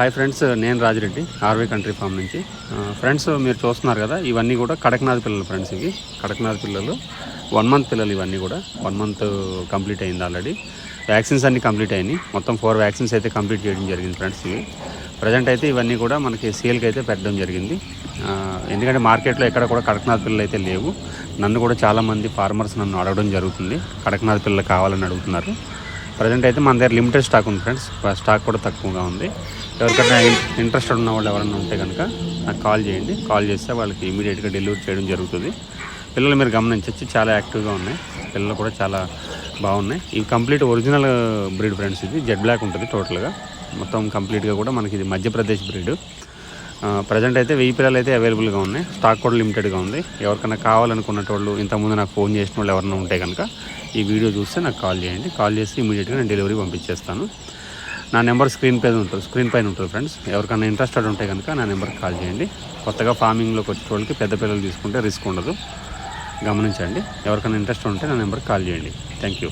Hi friends నేను రాజిరెడ్డి ఆర్వే country farm నుంచి. ఫ్రెండ్స్ మీరు చూస్తున్నారు కదా ఇవన్నీ కూడా కడక్నాథ్ పిల్లలు ఫ్రెండ్స్ ఇవి. కడక్నాథ్ పిల్లలు వన్ మంత్ పిల్లలు ఇవన్నీ కూడా. వన్ మంత్ కంప్లీట్ అయింది ఆల్రెడీ వ్యాక్సిన్స్ అన్నీ కంప్లీట్ అయినాయి. మొత్తం ఫోర్ వ్యాక్సిన్స్ అయితే కంప్లీట్ చేయడం జరిగింది ఫ్రెండ్స్ ఇవి. ప్రజెంట్ అయితే ఇవన్నీ కూడా మనకి సేల్కి అయితే పెట్టడం జరిగింది. ఎందుకంటే మార్కెట్లో ఎక్కడ కూడా కడక్నాథ్ పిల్లలు అయితే లేవు. నన్ను కూడా చాలామంది ఫార్మర్స్ నన్ను అడగడం జరుగుతుంది. కడక్నాథ్ పిల్లలు కావాలని అడుగుతున్నారు. ప్రజెంట్ అయితే మన దగ్గర లిమిటెడ్ స్టాక్ ఉంది ఫ్రెండ్స్. స్టాక్ కూడా తక్కువగా ఉంది. ఎవరికైనా ఇంట్రెస్టెడ్ ఉన్న వాళ్ళు ఎవరైనా ఉంటే కనుక నాకు కాల్ చేయండి. కాల్ చేస్తే వాళ్ళకి ఇమీడియట్గా డెలివరీ చేయడం జరుగుతుంది. పిల్లలు మీరు గమనించవచ్చు చాలా యాక్టివ్గా ఉన్నాయి. పిల్లలు కూడా చాలా బాగున్నాయి. ఇవి కంప్లీట్ ఒరిజినల్ బ్రీడ్ ఫ్రెండ్స్ ఇది. జెడ్ బ్లాక్ ఉంటుంది టోటల్గా. మొత్తం కంప్లీట్గా కూడా మనకి ఇది మధ్యప్రదేశ్ బ్రీడ్. ప్రజెంట్ అయితే వెయ్యి పిల్లలు అయితే అవైలబుల్గా ఉన్నాయి. స్టాక్ కూడా లిమిటెడ్గా ఉంది. ఎవరికైనా కావాలనుకున్నటోళ్ళు ఇంతకుముందు నాకు ఫోన్ చేసిన వాళ్ళు ఎవరైనా ఉంటే కనుక ఈ వీడియో చూస్తే నాకు కాల్ చేయండి. కాల్ చేసి ఇమీడియట్గా నేను డెలివరీ పంపించేస్తాను. నా నెంబర్ స్క్రీన్ పైన ఉంటుంది. స్క్రీన్ పైన ఉంటుంది ఫ్రెండ్స్ ఎవరికైనా ఇంట్రెస్టెడ్ ఉంటే కనుక నా నెంబర్కి కాల్ చేయండి. కొత్తగా ఫార్మింగ్లోకి వచ్చే వాళ్ళకి పెద్ద పిల్లలు తీసుకుంటే రిస్క్ ఉండదు. గమనించండి. ఎవరికైనా ఇంట్రెస్ట్ ఉంటే నా నెంబర్కి కాల్ చేయండి. Thank you